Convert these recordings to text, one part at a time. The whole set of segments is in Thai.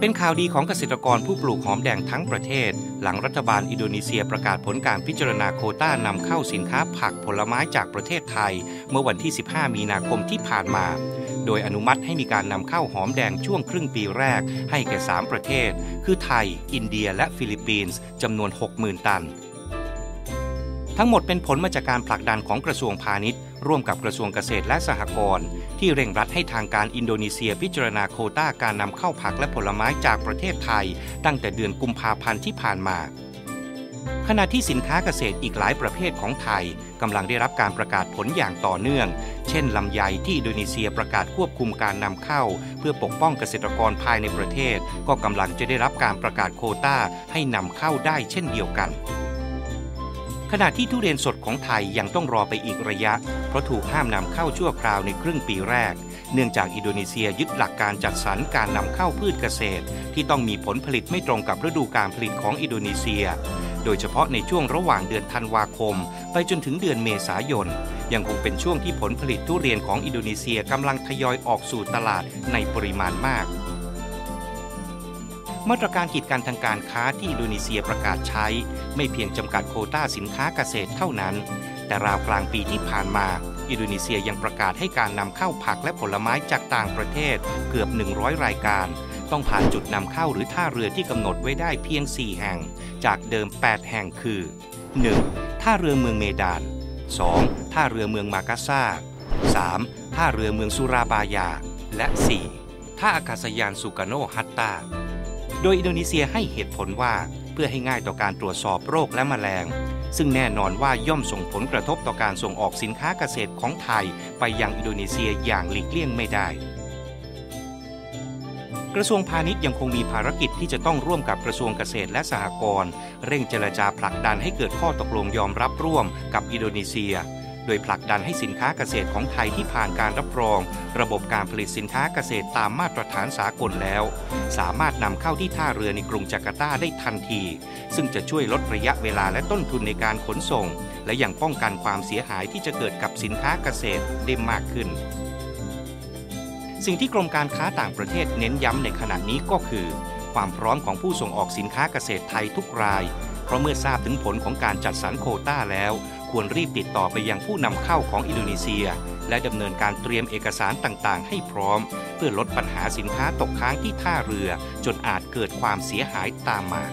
เป็นข่าวดีของเกษตรกรผู้ปลูกหอมแดงทั้งประเทศ หลังรัฐบาลอินโดนีเซียประกาศผลการพิจารณาโคต้านำเข้าสินค้าผักผลไม้จากประเทศไทย เมื่อวันที่ 15 มีนาคมที่ผ่านมา โดยอนุมัติให้มีการนำเข้าหอมแดงช่วงครึ่งปีแรก ให้แก่ 3 ประเทศ คือไทย อินเดีย และฟิลิปปินส์จำนวน 60,000 ตัน ทั้งหมดเป็นผลมาจากการผลักดันของกระทรวงพาณิชย์ ร่วมกับกระทรวงเกษตรและสหกรณ์ที่เร่งรัดให้ทางการอินโดนีเซียพิจารณาโคต้าการนำเข้าผักและผลไม้จากประเทศไทย ตั้งแต่เดือนกุมภาพันธ์ที่ผ่านมา ขณะที่สินค้าเกษตรอีกหลายประเภทของไทยกำลังได้รับการประกาศผลอย่างต่อเนื่อง เช่นลำไยที่อินโดนีเซียประกาศควบคุมการนำเข้า เพื่อปกป้องเกษตรกรภายในประเทศ ก็กำลังจะได้รับการประกาศโคต้าให้นำเข้าได้เช่นเดียวกัน ขณะที่ทุเรียนสดของไทยยังต้องรอไปอีกระยะ เพราะถูกห้ามนำเข้าชั่วคราวในครึ่งปีแรก เนื่องจากอินโดนีเซียยึดหลักการจัดสรรการนำเข้าพืชเกษตร ที่ต้องมีผลผลิตไม่ตรงกับฤดูการผลิตของอินโดนีเซีย โดยเฉพาะในช่วงระหว่างเดือนธันวาคม ไปจนถึงเดือนเมษายน ยังคงเป็นช่วงที่ผลผลิตทุเรียนของอินโดนีเซียกำลังทยอยออกสู่ตลาดในปริมาณมาก มาตรการกีดกันทางการค้าที่อินโดนีเซียประกาศใช้ ไม่เพียงจำกัดโควต้าสินค้าเกษตรเท่านั้น แต่ราวกลางปีที่ผ่านมา อินโดนีเซียยังประกาศให้การนำเข้าผักและผลไม้จากต่างประเทศเกือบ 100 รายการ ต้องผ่านจุดนำเข้าหรือท่าเรือที่กำหนดไว้ได้เพียง 4 แห่ง จากเดิม 8 แห่งคือ 1. ท่าเรือเมืองเมดาน 2. ท่าเรือเมืองมากาซา 3. ท่าเรือเมืองสุราบายา และ 4. ท่าอากาศยานสุกาโนฮัตตา โดยอินโดนีเซียให้เหตุผลว่าเพื่อให้ง่ายต่อการตรวจสอบโรคและแมลง ซึ่งแน่นอนว่าย่อมส่งผลกระทบต่อการส่งออกสินค้าเกษตรของไทย ไปยังอินโดนีเซียอย่างหลีกเลี่ยงไม่ได้ กระทรวงพาณิชย์ยังคงมีภารกิจที่จะต้องร่วมกับกระทรวงเกษตรและสหกรณ์เร่งเจรจาผลักดันให้เกิดข้อตกลงยอมรับร่วมกับอินโดนีเซีย โดยผลักดันให้สินค้าเกษตรของไทยที่ผ่านการรับรอง ระบบการผลิตสินค้าเกษตรตามมาตรฐานสากลแล้ว สามารถนำเข้าที่ท่าเรือในกรุงจาการ์ตาได้ทันที ซึ่งจะช่วยลดระยะเวลาและต้นทุนในการขนส่ง และยังป้องกันความเสียหายที่จะเกิดกับสินค้าเกษตรได้มากขึ้น สิ่งที่กรมการค้าต่างประเทศเน้นย้ำในขณะนี้ก็คือ ความพร้อมของผู้ส่งออกสินค้าเกษตรไทยทุกราย เพราะเมื่อทราบถึงผลของการจัดสรรโคต้าแล้ว ควรรีบติดต่อไปยังผู้นำเข้าของอินโดนีเซีย และดำเนินการเตรียมเอกสารต่างๆ ให้พร้อม เพื่อลดปัญหาสินค้าตกค้างที่ท่าเรือ จนอาจเกิดความเสียหายตามมา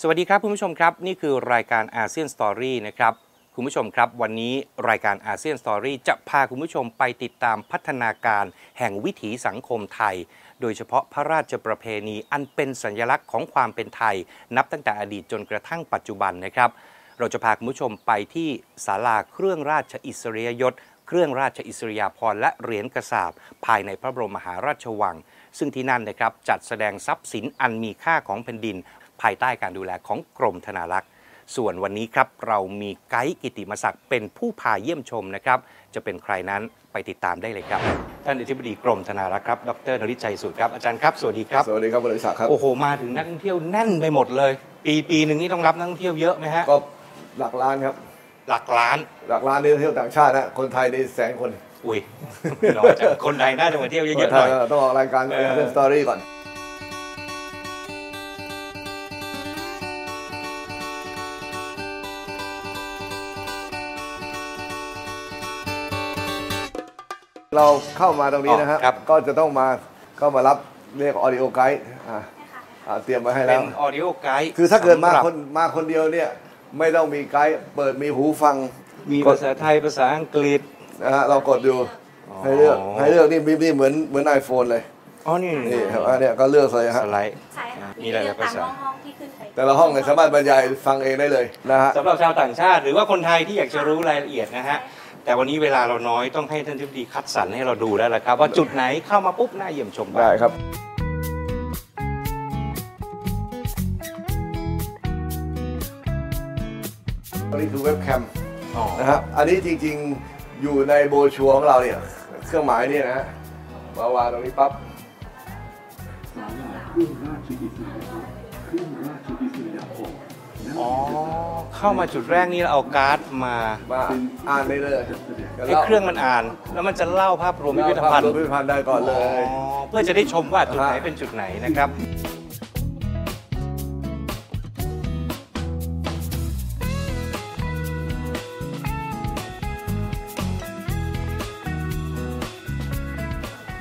สวัสดีครับคุณผู้ชมครับ นี่คือรายการอาเซียนสตอรี่นะครับ คุณผู้ชมครับ วันนี้รายการอาเซียนสตอรี่จะพาคุณผู้ชมไปติดตามพัฒนาการแห่งวิถีสังคมไทย โดยเฉพาะพระราชประเพณีอันเป็นสัญลักษณ์ของความเป็นไทย นับตั้งแต่อดีตจนกระทั่งปัจจุบันนะครับ เราจะพาคุณผู้ชมไปที่ศาลาเครื่องราชอิสริยยศ เครื่องราชอิสริยาภรณ์และเหรียญกระสาบภายในพระบรมมหาราชวัง ซึ่งที่นั่นนะครับจัดแสดงทรัพย์สินอันมีค่าของแผ่นดิน ภายใต้การดูแลของกรมธนารักษ์ ส่วนวันนี้ครับเรามีไกด์กิติมศักดิ์เป็นผู้พาเยี่ยมชมนะครับ จะเป็นใครนั้นไปติดตามได้เลยครับ ท่านอธิบดีกรมธนารักษ์ครับ ดรนริชัยสุดครับ อาจารย์ครับ สวัสดีครับ สวัสดีครับบริษัทครับ โอ้โห มาถึงนักท่องเที่ยวแน่นไปหมดเลย ปีปีหนึ่งนี่ต้องรับนักท่องเที่ยวเยอะไหมฮะ ก็หลักล้านครับ หลักล้าน หลักล้านนี่เที่ยวต่างชาตินะคนไทยนี่แสนคน อุ้ยน้อยจังคนไทยน่าจะมาเที่ยวเยอะๆหน่อยต้องออกรายการเออเรื่องสตอรี่ก่อน เราเข้ามาตรงนี้นะฮะ ครับก็จะต้องมาก็มารับเรียกออดิโอไกด์เตรียมมาให้เป็แล้ว นออดิโอไกด์คือถ้าเกิดมาสำหรับคนมาคนเดียวเนี่ย ไม่ต้องมีไกด์เปิดมีหูฟังมีกดภาษาไทยภาษาอังกฤษ นะฮะเรากดดูอ๋อ ให้เลือกให้เลือกนี่มีนี่เหมือนเหมือนไอโฟนเลยอ๋อนี่นี่ครับอันเนี้ยก็เลือกเลยสฮะไลด์ ใช่ค่ะมีหลายๆเลือกตภาษา ห้องๆที่ขึ้นไป แต่ละห้องเนี่ยสามารถบรรยายฟังเองได้เลยนะฮะ สำหรับชาวต่างชาติ หรือว่าคนไทยที่อยากจะรู้รายละเอียดนะฮะ แต่วันนี้เวลาเราน้อยต้องให้ท่านทิบดีคัดสรรให้เราดูแล้วละครับ ว่าจุดไหนเข้ามาปุ๊บน่าเยี่ยมชมบ้างได้ครับ อันนี้คือเว็บแคมอ๋อนะฮะอันนี้จริงๆอยู่ในโบรชัวร์ของเราเนี่ย เครื่องหมายเนี่ยนะฮะมาวางตรงนี้ปั๊บศาลาเครื่องราชอิสริยยศเครื่องราชอิสริยาภรณ์ณ อ๋อ เข้ามาจุดแรกนี่เราเอาการ์ดมามาอ่านได้เลยให้เครื่องมันอ่าน แล้วมันจะเล่าภาพรวมพิพิธภัณฑ์รวมพิพิธภัณฑ์ได้ก่อนเลยอ๋อเพื่อจะได้ชมว่าจุดไหนอ่าเป็นจุดไหนนะครับ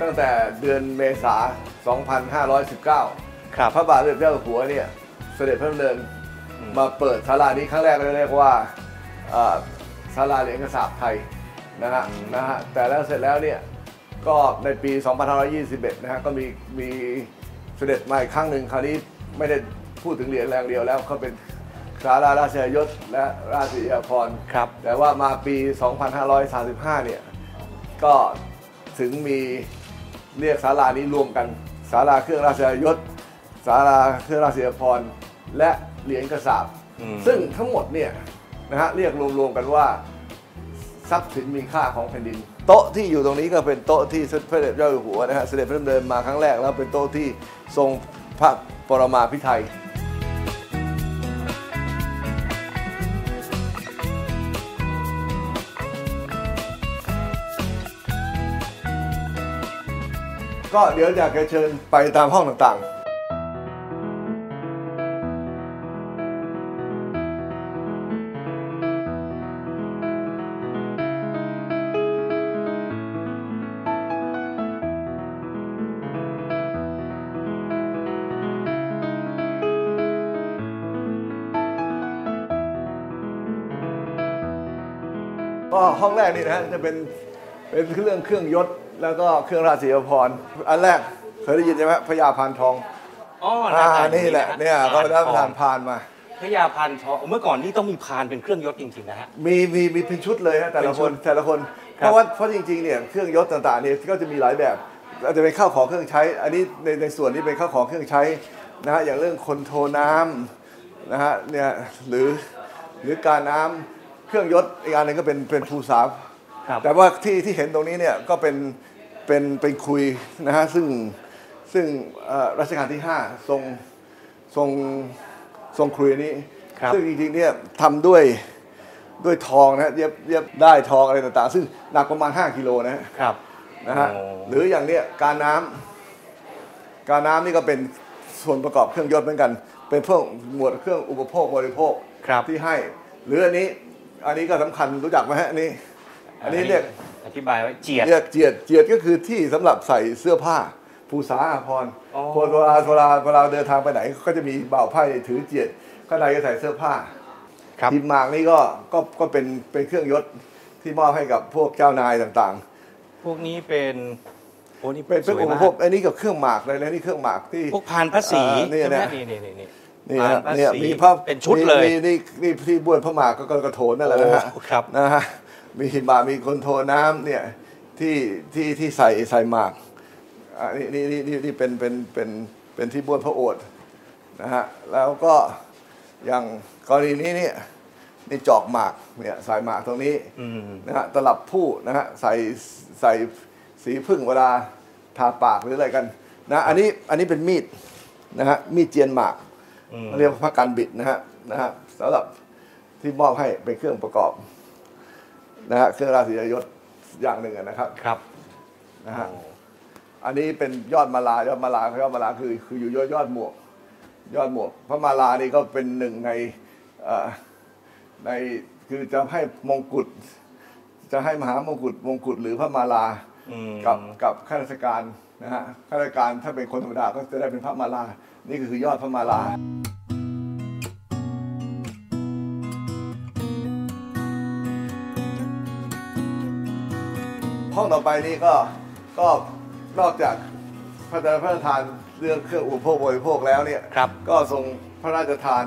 ตั้งแต่เดือนเมษา 2519 ครับ พระบาทสมเด็จเจ้าอยู่หัวเนี่ย เสด็จพระดำเนินอื มมาเปิดศาลานี้ครั้งแรกเลยเรียกว่าเอ่อศาลาเหรียญกระสาบไทยนะฮะนะฮะแต่แล้วเสร็จแล้วเนี่ยก็ในปี 2521 นะฮะก็มีมีเสด็จมาอีกครั้งหนึ่งคราวนี้ไม่ได้พูดถึงเหรียญแรงเดียวแล้วเขาเป็นศาลาราชยศและราชยาภรณ์ครับ แต่ว่ามาปี 2535 เนี่ย ก็ถึงมีเรียกศาลานี้รวมกันศาลาเครื่องราชยศศาลาเครื่องราชยาภรณ์และ เหรียญกระสาบอืมซึ่งทั้งหมดเนี่ยนะฮะเรียกรวมๆกันว่าทรัพย์สินมีค่าของแผ่นดิน โต๊ะที่อยู่ตรงนี้ก็เป็นโต๊ะที่พระเดชเจ้าอยู่หัวนะฮะเสด็จพระดำเนินมาครั้งแรกแล้วเป็นโต๊ะที่ทรงพระปรมาภิไธยก็เดี๋ยวอยากจะเชิญไปตามห้องต่างๆ ห้องแรกนี่นะฮะจะเป็นเป็นเครื่องเครื่องยศ แล้วก็เครื่องราชยพรณ์อันแรกเคยได้ยินใช่ไหมพญาพานทองอ๋ออ่าาตานี่แหละเนี่ยเขาได้ประทานพานมาพญาพันทองเมื่อก่อนนี่ต้องมีพานเป็นเครื่องยศจริงๆนะฮะมีมีมีเป็นชุดเลยฮะแต่ละเป็นคชุนดแต่ละคนครับเพราะว่าเพราะจริงๆเนี่ยเครื่องยศต่างๆเนี่ยก็จะมีหลายแบบอาจจะเป็นข้าวของเครื่องใช้ อันนี้ในในส่วนนี้เป็นข้าวของเครื่องใช้นะฮะอย่างเรื่องคนโทน้ำนะฮะเนี่ยหรือหรือการน้ำ เครื่องยศอีกอันหนึงก็เป็นเป็นภูษาครับ แต่ว่าที่ที่เห็นตรงนี้เนี่ยก็เป็นเป็นเป็นคุยนะฮะซึ่งซึ่งเอ่อรัชกาลที่ 5 ทรงทรงทรงคุยอันนี้ครับซึ่งจริงๆเนี่ยทำด้วยด้วยทองนะฮะเย็บเย็บได้ทองอะไรต่างๆ ซึ่งหนักประมาณ 5 กิโลนะฮะครับนะฮะโอ้หรืออย่างเนี้ยการน้ำการน้ำนี่ก็เป็นส่วนประกอบเครื่องยศเหมือนกัน เป็นพวกหมวดเครื่องอุปโภคบริโภคครับที่ให้ หรืออันนี้ อันนี้ก็สำคัญรู้จักไหมฮะอันนี้อันนี้เรียกอธิบายไว้เจียดเรียกเจียดเจียดก็คือที่สำหรับใส่เสื้อผ้าภูษาอาภรณ์อ๋อคนเวลาเวลาเวลาเดินทางไปไหนก็จะมีบ่าวไพ่ถือเจียดข้างในก็ใส่เสื้อผ้าครับพิมพ์หมากนี่ก็ก็ก็เป็นเป็นเครื่องยศที่มอบให้กับพวกเจ้านายต่างพวกนี้เป็นโอ้นี่ๆเป็นเครื่องสวยอุปมากโภคอันนี้กับเครื่องหมากเลยนะนี่เครื่องหมากที่พวกพานพระศรีอ่านี่ใช่ไหมนะนี่นี่นี่ นี่นี่พาฮะพระเนี่ยศรีมีพระเป็นชุดเลยมีนี่นี่ที่บ้วนพระหมากก็กระโถนนั่นแหละนะฮะโอ้ครับนะฮะมีหิมะมีคนโทน้ำเนี่ยที่ที่ที่ใส่ใส่หมากอะนี่นี่นี่นี่นี่เป็นเป็นเป็นเป็นที่บ้วนพระโอษฐ์นะฮะแล้วก็อย่างกรณีนี้เนี่ยนี่จอกหมากเนี่ยใส่หมากตรงนี้อืมนะฮะตลับผู้นะฮะใส่ใส่สีพึ่งเวลาทาปากหรืออะไรกันนะอันนี้อันนี้เป็นมีดนะฮะมีดเจียนหมากอืม เรียกว่าพระกันบิดนะฮะนะฮะสำหรับที่มอบให้เป็นเครื่องประกอบ นะฮะเครื่องราชยศอย่างหนึ่งอะนะครับครับนะฮะอันนี้เป็นยอดมาลายอดมาลายอดมาลาคือคืออยู่ยอดยอดหมวก ยอดหมวกพระมาลานี่ก็เป็นหนึ่งในเอ่อในคือจะให้มงกุฎจะให้มหามงกุฎมงกุฎหรือพระมาลาอืมกับกับข้าราชการนะฮะข้าราชการถ้าเป็นคนธรรมดาก็จะได้เป็นพระมาลา นี่ก็คือยอดพระมาลาห้องต่อไปนี่ก็ก็นอกจากพระราชพระราชทานเรื่องเครื่องอุปโภคบริโภคแล้วเนี่ยครับ ก็ทรงพระราชทาน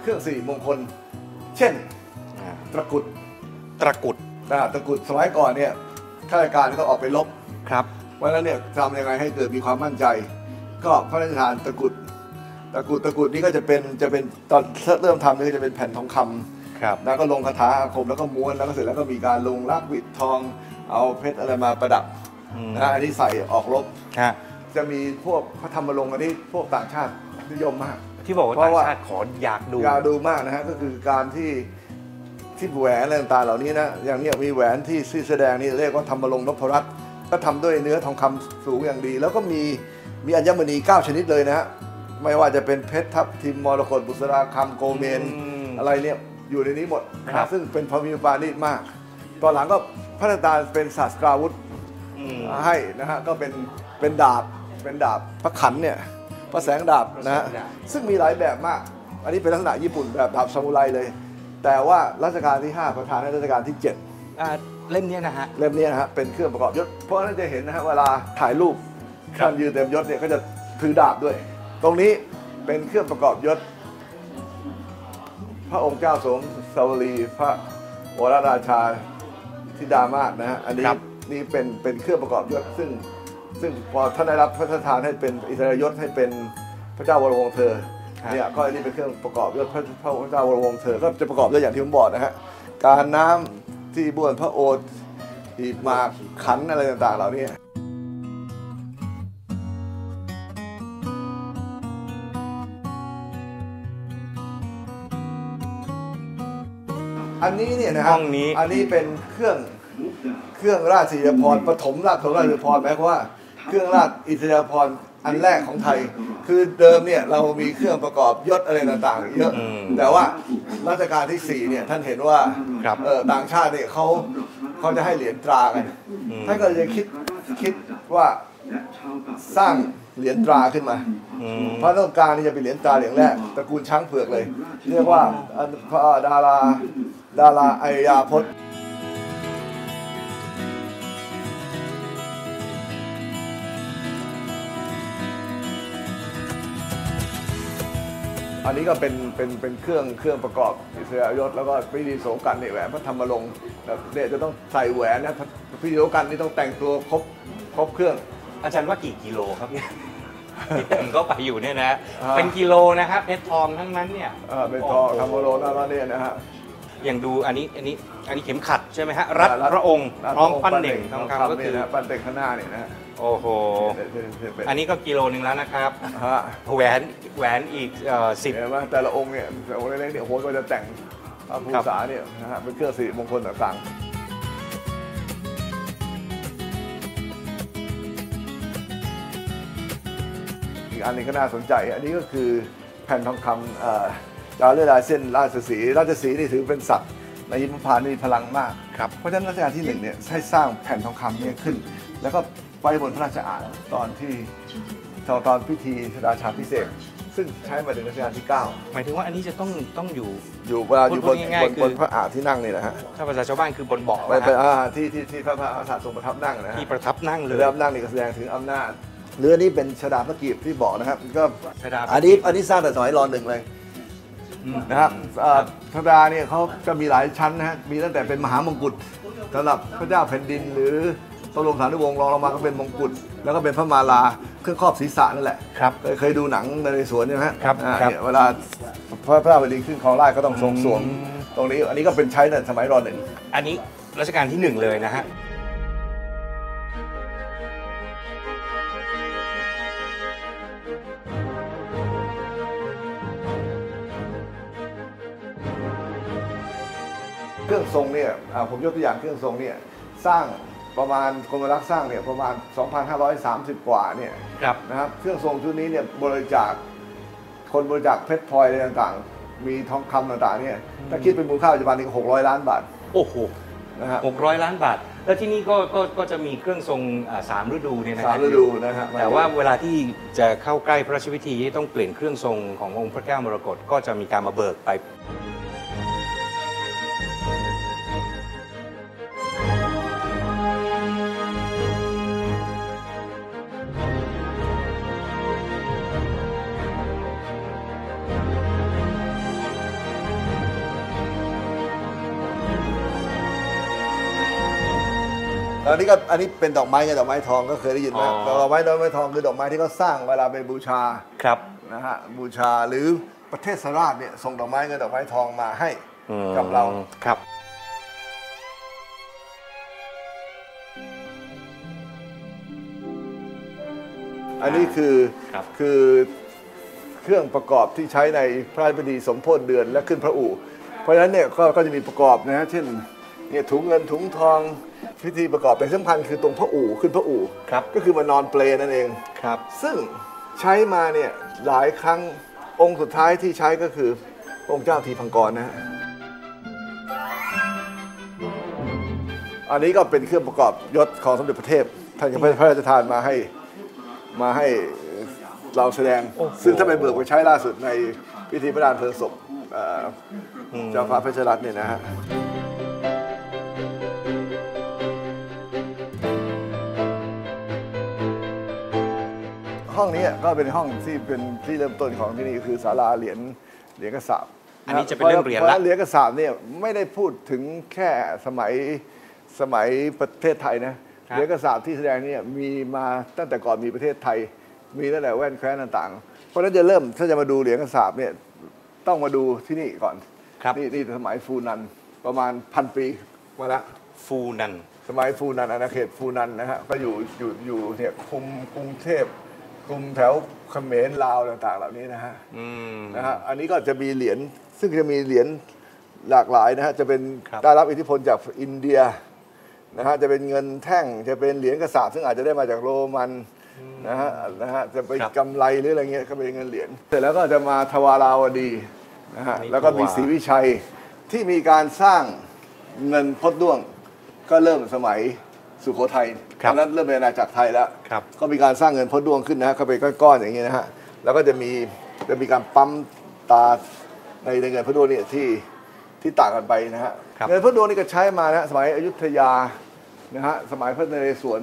เครื่องสี่มงคล เช่นอ่าตะกรุดตะกรุดนะตะกรุดสมัยก่อนเนี่ยข้าราชการก็ออกไปรบครับเพราะฉะนั้นเนี่ยทำยังไงให้เกิดมีความมั่นใจ ก็พระราชทานตะกรุด ตะกรุดตะกรุดนี่ก็จะเป็นจะเป็นตอนเริ่มทำนี่ก็จะเป็นแผ่นทองคำครับแล้วก็ลงคาถาอาคมแล้วก็ม้วนแล้วก็เสร็จแล้วก็มีการลงลักวิดทอง เอาเพชรอะไรมาประดับอืมนะอันนี้ใส่ออกรบฮะจะมีพวกเขาทำมาลงอันนี้พวกต่างชาตินิยมมาก ที่บอกว่าเพต่างราะว่าชาติขออยากดูอยากดูมากนะฮะก็คือการที่ที่แหวนอะไรต่างๆเหล่านี้นะอย่างเนี้ยมีแหวนที่ที่แสดงนี่เรียกว่าธรรมรงค์นพรัตน์ก็ทำด้วยเนื้อทองคำสูงอย่างดี แล้วก็มีมีอัญมณี 9 ชนิดเลยนะฮะ ไม่ว่าจะเป็นเพชรทับทิมมรกตบุษราคำโกเมนอืมอะไรเนี่ย อยู่ในนี้หมดนะครัฮะบซึ่งเป็นพระมีปานีตมาก ตอนหลังก็พัฒนาเป็นศาสตราวุธอืมให้นะฮะก็เป็นเป็นดาบเป็นดาบพระขันเนี่ยพระแสงดาบนะฮะพระแสงดาบซึ่งมีหลายแบบมาก อันนี้เป็นลักษณะญี่ปุ่นแบบดาบซามูไรเลย แต่ว่ารัชกาลที่ 5 ประธานให้รัชกาลที่7อ่าเล่มเนี้ยนะฮะเล่มนี้นะฮะเป็นเครื่องประกอบยศเพราะฉะนั้นจะเห็นนะฮะเวลาถ่ายรูปครับท่านยืนเต็มยศเนี่ยก็จะถือดาบด้วย ตรงนี้เป็นเครื่องประกอบยศ พระองค์เจ้าสมสวรีพระวรราชาธิดามาศนะฮะอันนี้ครับ นี่เป็นเป็นเครื่องประกอบยศซึ่ง ซึ่งพอท่านได้รับพระราชทานให้เป็นอิสริยยศให้เป็นพระเจ้าวรวงศ์เธอเนี่ยก็อันนี้เป็นเครื่องประกอบยศพระพระเจ้าวรวงศ์เธอก็จะประกอบด้วยอย่างที่ผมบอกนะฮะการน้ำที่บ้วนพระโอษฐ์หีบหมากขันอะไรต่างๆ เหล่านี้ อันนี้เนี่ยนะฮะห้องนี้ อันนี้เป็นเครื่องเครื่องราชอิสริยาภรณ์ปฐมราชของราชอิสริยาภรณ์หมายความว่าเครื่องราชอิสริยาภรณ์อันแรกของไทย คือเดิมเนี่ยเรามีเครื่องประกอบยศอะไรต่างๆ เยอะ อืมแต่ว่ารัชกาลที่สี่เนี่ยท่านเห็นว่าครับ เออต่างชาติเนี่ยเขาเขาจะให้เหรียญตรากัน อืม ท่านก็เลยคิดคิดว่าสร้าง เหรียญตราขึ้นมาอืมเพราะต้องการที่จะเป็นเหรียญตราเหรียญแรกตระกูลช้างเผือกเลย เรียกว่าอันพระดาราดาราไอยาพจน์อันนี้ก็เป็นเป็นเป็นเครื่องเครื่องประกอบอิสริยยศแล้วก็พิธีโสกันเนี่ยแหวนพระธรรมรงค์แบบเนี่ยจะต้องใส่แหวนนะพิธีโสกันนี่ต้องแต่งตัวครบครบเครื่อง อาจารย์ว่ากี่กิโลครับเนี่ย ที่เต็มเข้าไปอยู่เนี่ยนะอ่าเป็นกิโลนะครับเพชรทองทั้งนั้นเนี่ยเออเป็นทองธรรมรงค์แล้วก็เนี่ยนะฮะอย่างดูอันนี้อันนี้อันนี้เข็มขัดใช่ไหมฮะรัดรัดพระองค์แล้วพร้อมปั้นเด่งทองรับคำก็คือเนี่ยนะปั้นเด่งข้างหน้าเนี่ยนะฮะโอ้โหเนี่ยเนี่ยเนี่ยเป็นอันนี้ก็กิโลหนึ่งแล้วนะครับฮะแหวนแหวนอีกสิบเห็นไหมแต่ละองค์เนี่ยแต่องค์เล็กๆเนี่ยโอ้โหก็จะแต่งพระภูครับษาเนี่ยนะฮะเป็นเครื่องสิริมงคลต่างๆ อีกอันหนึงก็น่าสนใจ อันนี้ก็คือแผ่นทองคำเอ่อดาวเลือดลายเส้นราชสีห์ราชสีห์นี่ถือเป็นสัตว์ในหิมพานต์นี่มีพลังมากครับเพราะฉะนั้นรัชกาลที่หนึ่งเนี่ยให้สร้างแผ่นทองคำเนี่ยขึ้น แล้วก็ไว้บนพระราชอ่างตอนที่ตอนตอนพิธีราชาพิเศษกซึ่งใช้มาถึงรัชกาลที่ 9 หมายถึงว่าอันนี้จะต้องต้องอยู่อยู่เวลาอยู่บพูนดง่ายๆบนคือบนพระอ่างที่นั่งนี่แหละฮะถ้าภาษาชาวบ้านคือบนเบาะเป็นนะเป็นฮะอ่าที่ที่ที่พระพระอาสาทรงประทับนั่งนะฮะที่ประทับนั่งเลเรืยอนั่งนี่ก็แสดงถึงอำนาจ เรือนี้เป็นชดาพระกีบที่บอกนะครับก็ชดาอันนี้อันนี้สร้างแต่สมัยรอหนึ่งเลยอืมนะครับเอ่อชดาเนี่ยเขาจะมีหลายชั้นนะฮะมีตั้งแต่เป็นมหามงกุฎสำหรับพระเจ้าแผ่นดิน หรือพระบรมสารีวงศ์รองลงมาก็เป็นมงกุฎแล้วก็เป็นพระมาลาเครื่องครอบศีรษะนั่นแหละครับเคยเคยดูหนังในสวนใช่ไหมฮะครับอ่าครับ เนี่ยเวลาพระพระบดินขึ้นของราชย์ก็ต้องทรงสวมอืมตรงนี้ อันนี้ก็เป็นใช้ในสมัยรอหนึ่ง อันนี้รัชกาลที่หนึ่งเลยนะฮะ รื่องทรงเนี่ยอ่าผมยกตัวอย่างเครื่องทรงเนี่ยสร้างประมาณกรมรักษ์สร้างเนี่ยประมาณ 2,530 กว่าเนี่ยครับนะครับเครื่องทรงชุดนี้เนี่ยบริจาคคนบริจาคเพชรพลอยอะไรต่างๆ มีทองคำต่างๆเนี่ยถ้าคิดเป็นมูลค่าปัจจุบันนี้ก็600ล้านบาท โอ้โหนะฮะหกร้อยล้านบาท แล้วที่นี่ก็ก็ก็จะมีเครื่องทรงอ่าสามฤดูเนี่ยนะคสารัมบฤดูนะฮะแต่ว่าเวลาที่จะเข้าใกล้พระราชพิธีที่ต้องเปลี่ยนเครื่องทรงขององค์พระแก้วมรกตก็จะมีการมาเบิกไป อันนี้ก็อันนี้เป็นดอกไม้ไงดอกไม้ทองก็เคยได้ยินไหมอ๋อ ดอกไม้ดอกไม้ทองคือดอกไม้ที่เขาสร้างเวลาไปบูชาครับ นะฮะบูชาหรือประเทศสราชเนี่ยส่งดอกไม้เงินดอกไม้ทองมาให้กับเราครับ อันนี้คือครับ คือเครื่องประกอบที่ใช้ในพระราชพิธีสมโพธิเดือนและขึ้นพระอู่เพราะฉะนั้นเนี่ยก็ก็จะมีประกอบนะฮะเช่นเนี่ยถุงเงินถุงทอง พิธีประกอบแต่สำคัญคือตรงพระอู่ขึ้นพระอู่ครับก็คือมานอนเปลนั่นเองครับ ซึ่งใช้มาเนี่ยหลายครั้งองค์สุดท้ายที่ใช้ก็คือองค์เจ้าทีพังกรนะฮะอันนี้ก็เป็นเครื่องประกอบยศของสมเด็จพระเทพท่านก็พระราชทานมาให้มาให้เราแสดงซึ่งถ้าไปเบิกไปใช้ล่าสุดในพิธีพระดานเพลิงศพเอ่ออเจ้าฟ้าเพชรรัตน์เนี่ยนะฮะ ห้องนี้ก็เป็นห้องที่เป็นที่เริ่มต้นของที่นี่คือศาลาเหรียญเหรียญกระสาบอันนี้จะเป็นเรื่องเหรียญละพาะเหรียญกระสาบเนี่ยไม่ได้พูดถึงแค่สมัยสมัยประเทศไทยนะเหรียญกระสาบที่แสดงเนี่ยมีมาตั้งแต่ก่อนมีประเทศไทย มีตั้งแต่แว่นแคว้นต่างๆ เพราะฉะนั้นจะเริ่มถ้าจะมาดูเหรียญกระสาบเนี่ยต้องมาดูที่นี่ก่อนครับนี่นี่สมัยฟูนันประมาณพันปีมาแล้วฟูนันสมัยฟูนันอาณาเขตฟูนันนะฮะก็อยู่อยู่อยู่เนี่ยคุมกรุงเทพ กรุงแถวเขมรลาวต่าง ๆ เหล่านี้นะฮะอืมนะฮะอันนี้ก็จะมีเหรียญซึ่งจะมีเหรียญหลากหลายนะฮะจะเป็นครับได้รับอิทธิพลจากอินเดียนะฮะจะเป็นเงินแท่งจะเป็นเหรียญกระสาบซึ่งอาจจะได้มาจากโรมันนะฮะนะฮะจะเป็นกำไรหรืออะไรเงี้ยก็เป็นเงินเหรียญเสร็จแล้วก็จะมาทวาราวดีนะฮะแล้วก็มีศรีวิชัยที่มีการสร้างเงินพดด้วงก็เริ่มสมัย สุโขทัยครับตอนนั้นเริ่มเป็นอาณาจักรไทยแล้วครับก็มีการสร้างเงินพดด้วงขึ้นนะฮะก็เป็นก้อนๆอย่างนี้นะฮะแล้วก็จะมีจะมีการปั๊มตาในในเงินพดด้วงเนี่ยที่ที่ต่างกันไปนะฮะครับเงินพดด้วงนี่ก็ใช้มานะสมัยอยุธยานะฮะสมัยพระนเรศวร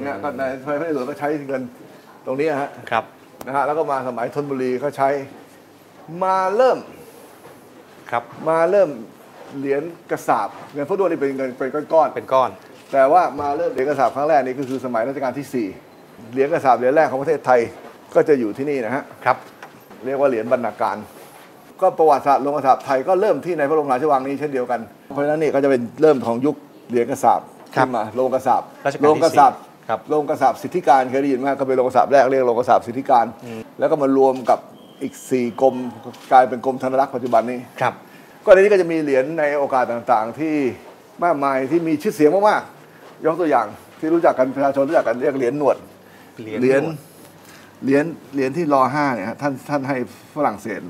เนี่ยก็ในสมัยพระนเรศวรก็ใช้เงินตรงนี้ฮะครับนะฮะแล้วก็มาสมัยธนบุรีก็ใช้มาเริ่มครับมาเริ่มเหรียญกระสาบเงินพดด้วงนี่เป็นเงินเป็นก้อนๆเป็นก้อน แต่ว่ามาเริ่มเหรียญกระสาบครั้งแรกนี่ก็คือสมัยรัชกาลที่ 4 เหรียญกระสาบเหรียญแรกของประเทศไทยก็จะอยู่ที่นี่นะฮะครับ เรียกว่าเหรียญบรรณาการ ก็ประวัติศาสตร์โรงกระสาบไทยก็เริ่มที่ในพระบรมราชวังนี้เช่นเดียวกัน เพราะฉะนั้นนี่ก็จะเป็นเริ่มของยุคเหรียญกระสาบครับขึ้นมาโรงกระสาบรัชกาลที่โรงกระสาบสี่ครับโรงกระสาบสิทธิการเคยได้ยินไหมก็เป็นโรงกระสาบแรกเรียกโรงกระสาบสิทธิการ แล้วก็มารวมกับอีกสี่กรมกลายเป็นกรมธนรักษ์ปัจจุบันนี้ครับ ก็ในนี้ก็จะมีเหรียญในโอกาสต่างๆที่ มากมายที่มีชื่อเสียงมากๆยกตัวอย่างที่รู้จักกันประชาชนรู้จักกันเรียกเหรียญหนวดเหรียญเหรียญเหรียญเหรียญที่รอห้าเนี่ยฮะท่านท่านให้ฝรั่งเศส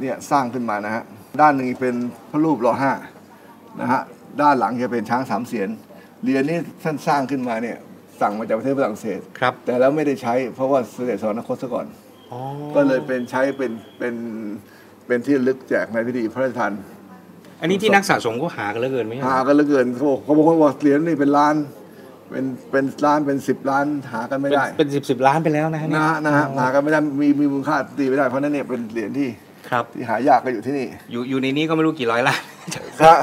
เนี่ยสร้างขึ้นมานะฮะด้านหนึ่งเป็นพระรูปรอห้านะฮะด้านหลังจะเป็นช้างสามเสียนเหรียญนี้ท่านสร้างขึ้นมาเนี่ยสั่งมาจากประเทศฝรั่งเศสครับ แต่แล้วไม่ได้ใช้เพราะว่าเสด็จสวรรคตซะก่อนอ๋อก็เลยเป็นใช้เป็นเป็นเป็นที่ระลึกแจกในพิธีพระราชทาน อันนี้ที่นักสะสมก็หากันเหลือเกินไหมหากันเหลือเกินเขาบอกเขาบอกว่าเหรียญนี่เป็นล้าน เป็นเป็นล้านเป็นสิบล้านหากันไม่เป็นได้ เป็นสิบสิบล้านไปแล้วนะฮะนะเนี่ยฮะนะฮะหากันไม่ได้มีมีมูลค่าตีไม่ได้เพราะฉะนั้นเนี่ยเป็นเหรียญที่ครับที่หายากก็อยู่ที่นี่ อยู่อยู่ในนี้ก็ไม่รู้กี่ร้อยล้านครับ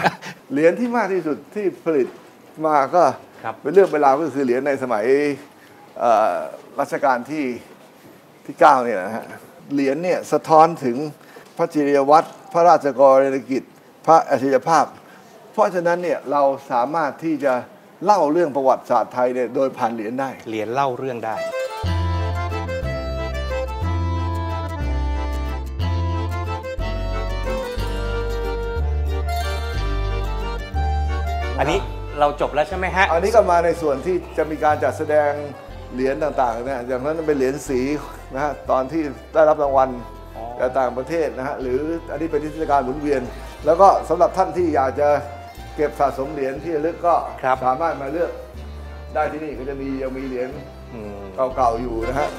เหรียญที่มากที่สุดที่ผลิตมาก็ครับเป็นเรื่องเป็นราวก็คือเหรียญในสมัยเอ่อรัชกาลที่ที่เก้าเนี่ยนะฮะเหรียญเนี่ยสะท้อนถึงพระจิริยวัตรพระราชกรณียกิจ พระอัจฉริยภาพ เพราะฉะนั้นเนี่ยเราสามารถที่จะเล่าเรื่องประวัติศาสตร์ไทยเนี่ยโดยผ่านเหรียญได้ เหรียญเล่าเรื่องได้ อันนี้เราจบแล้วใช่ไหมฮะ อันนี้ก็มาในส่วนที่จะมีการจัดแสดงเหรียญต่างๆนะอย่างนั้นเป็นเหรียญสีนะฮะตอนที่ได้รับรางวัลอ๋อจากต่างประเทศนะฮะหรืออันนี้เป็นนิทรรศการหมุนเวียนแล้วก็สำหรับท่านที่อยากจะเก็บสะสมเหรียญที่ระลึกก็ครับสามารถมาเลือกได้ที่นี่ก็จะมียังมีเหรียญอืมเก่าๆอยู่นะฮะ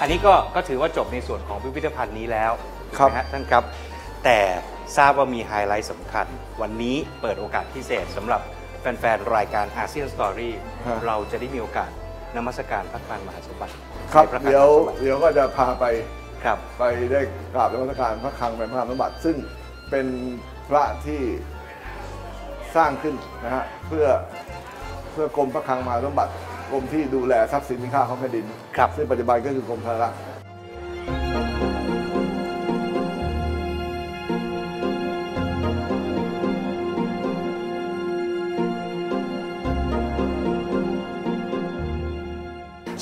อันนี้ก็ก็ถือว่าจบในส่วนของพิพิธภัณฑ์นี้แล้วครับนะฮะท่านครับ แต่ทราบว่ามีไฮไลท์สำคัญ วันนี้เปิดโอกาสพิเศษสำหรับแฟนๆ รายการอาเซียนสตอรี่เราจะได้มีโอกาส นมัสการพระคลังมหาสมบัติครับในพระคลังเดี๋ยวมหาสมบัติเดี๋ยวก็จะพาไปครับ ไปได้กราบนมัสการพระคลังเป็นพระมหาสมบัติ ซึ่งเป็นพระที่สร้างขึ้นนะฮะเพื่อเพื่อกรมพระคลังมหาสมบัติกรมที่ดูแลทรัพย์สินมีค่าของแผ่นดิน ครับ ซึ่งปัจจุบันก็คือกรมธนารักษ์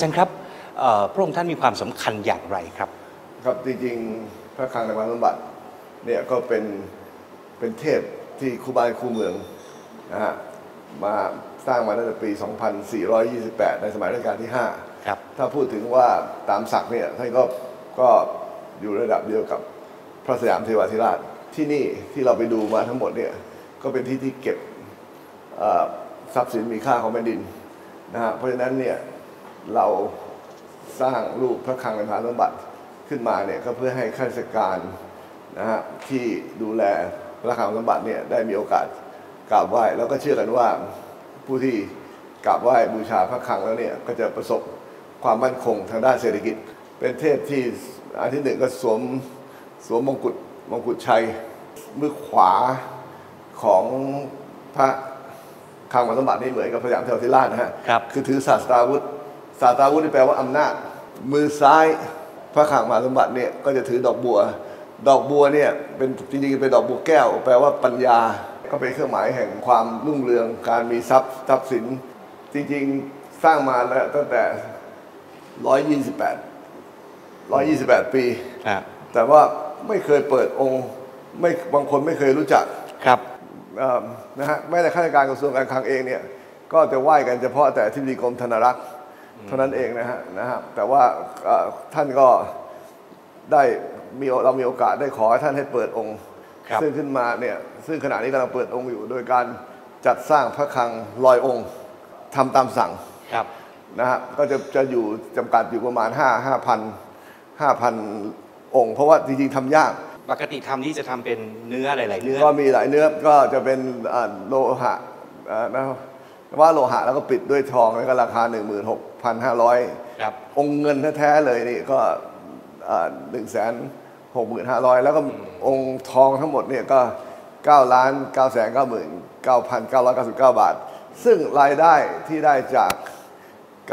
จารย์ครับเอ่อพระองค์ท่านมีความสำคัญอย่างไรครับ ครับจริงๆพระคลังในวันสมบัติเนี่ยก็เป็นเป็นเทพที่ครูบาครูเมืองนะฮะมาสร้างมาตั้งแต่ปี 2428 ในสมัยรัชกาลที่ 5 ครับ ถ้าพูดถึงว่าตามศักดิ์เนี่ยท่านก็ก็อยู่ระดับเดียวกับพระสยามเทวาธิราชที่นี่ที่เราไปดูมาทั้งหมดเนี่ยก็เป็นที่ที่เก็บเอ่อทรัพย์สินมีค่าของแผ่นดินนะฮะเพราะฉะนั้นเนี่ย เราสร้างรูปพระคลังในพระสมบัติขึ้นมาเนี่ยก็เพื่อให้ข้าราชการนะฮะที่ดูแลพระคลังสมบัติเนี่ยได้มีโอกาสกราบไหว้แล้วก็เชื่อกันว่าผู้ที่กราบไหว้บูชาพระคลังแล้วเนี่ยก็จะประสบความมั่นคงทางด้านเศรษฐกิจ เป็นเทพที่อันที่หนึ่งก็สวมสวมมงกุฎมงกุฎชัยมือขวาของพระคลังมหาสมบัตินี่เหมือนกับพระยามเทวทิราชนะฮะครับคือถือศาสตราวุธ ศาสตราวุธนี่แปลว่าอำนาจ มือซ้ายพระคลังมหาสมบัติเนี่ยก็จะถือดอกบัว ดอกบัวเนี่ยเป็นจริงๆเป็นดอกบัวแก้ว แปลว่าปัญญา ก็เป็นเครื่องหมายแห่งความรุ่งเรือง การมีทรัพย์ทรัพย์สิน จริงๆสร้างมาแล้วตั้งแต่ 128 128 ปีอ่าแต่ว่าไม่เคยเปิดองค์ไม่บางคนไม่เคยรู้จักครับเอ่อนะฮะแม้แต่ข้าราชการกระทรวงการคลังเองเนี่ยก็จะไหว้กันเฉพาะแต่ที่ดีกรมธนารักษ์ เท่านั้นเองนะฮะนะฮะแต่ว่าเอ่อท่านก็ได้มีเรามีโอกาสได้ขอให้ท่านให้เปิดองค์ครับซึ่งขึ้นมาเนี่ยซึ่งขณะนี้กำลังเปิดองค์อยู่ โดยการจัดสร้างพระคลังลอยองค์ทำตามสั่งครับนะฮะก็จะจะอยู่จำกัดอยู่ประมาณ5 5,000 5,000 องค์ เพราะว่าจริงๆทำยากปกติทำนี่จะทำเป็นเนื้อหลายๆเนื้อ ก็มีหลายเนื้อก็จะเป็นอ่าโลหะอ่านะว่าโลหะแล้วก็ปิดด้วยทองแล้วก็ราคา 16,500 ครับองค์เงินแท้ๆเลยนี่ก็หนึ่งแสนหกหมื่นห้าร้อยแล้วก็องค์ทองทั้งหมดเนี่ยก็9ล้าน9แสน9หมื่น9,999บาท ซึ่งรายได้ที่ได้จาก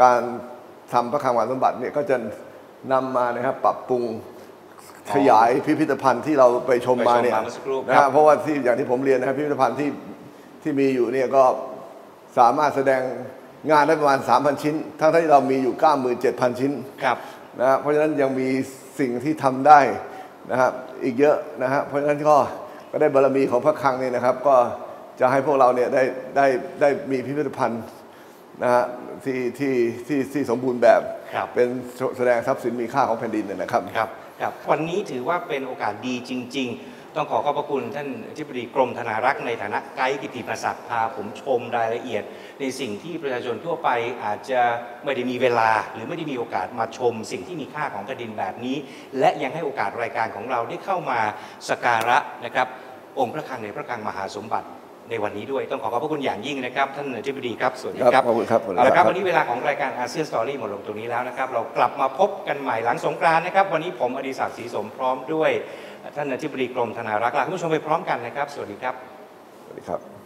การทำพระคลังมหาสมบัติเนี่ยก็จะนำมานะครับปรับปรุงขยายพิพิธภัณฑ์ที่เราไปชมมาเนี่ยไปชมมาเมื่อสักครู่นะครัฮะบเพราะว่าที่อย่างที่ผมเรียนนะครับพิพิธภัณฑ์ที่ที่มีอยู่เนี่ยก็สามารถแสดง งานได้ประมาณ 3,000 ชิ้น ทั้งที่เรามีอยู่ 97,000 ชิ้นครับนะฮะเพราะฉะนั้นยังมีสิ่งที่ทำได้นะครับอีกเยอะนะฮะเพราะฉะนั้นก็ก็ได้บารมีของพระคลังเนี่ยนะครับ ก็จะให้พวกเราเนี่ยได้ได้ได้มีพิพิธภัณฑ์นะฮะที่ที่ที่ที่สมบูรณ์แบบครับ เป็นแสดงทรัพย์สินมีค่าของแผ่นดินเนยนะครับครับครับวันนี้ถือว่าเป็นโอกาสดีจริง ๆ ต้องขอขอบพระคุณท่านอธิบดีกรมธนารักษ์ในฐานะไกด์กิติมศักดิ์พาผมชมรายละเอียด ในสิ่งที่ประชาชนทั่วไปอาจจะไม่ได้มีเวลา หรือไม่ได้มีโอกาสมาชม สิ่งที่มีค่าของแผ่นดินแบบนี้ และยังให้โอกาสรายการของเราได้เข้ามาสกการะนะครับ องค์พระคลังในพระคลังมหาสมบัติในวันนี้ด้วยต้องขอขอบพระคุณอย่างยิ่งนะครับ ท่านอธิบดีครับสวัสดีครับครับขอบคุณครับขอบคุณเอาละครับครับวันนี้เวลาของรายการอาเซียนสตอรี่หมดลงตรงนี้แล้วนะครับ เรากลับมาพบกันใหม่หลังสงกรานต์นะครับ วันนี้ผมอดิศักดิ์ศรีสมพร้อมด้วย ท่านอธิบดีกรมธนารักษ์ลาคุณผู้ชมไปพร้อมกันนะครับ สวัสดีครับ สวัสดีครับ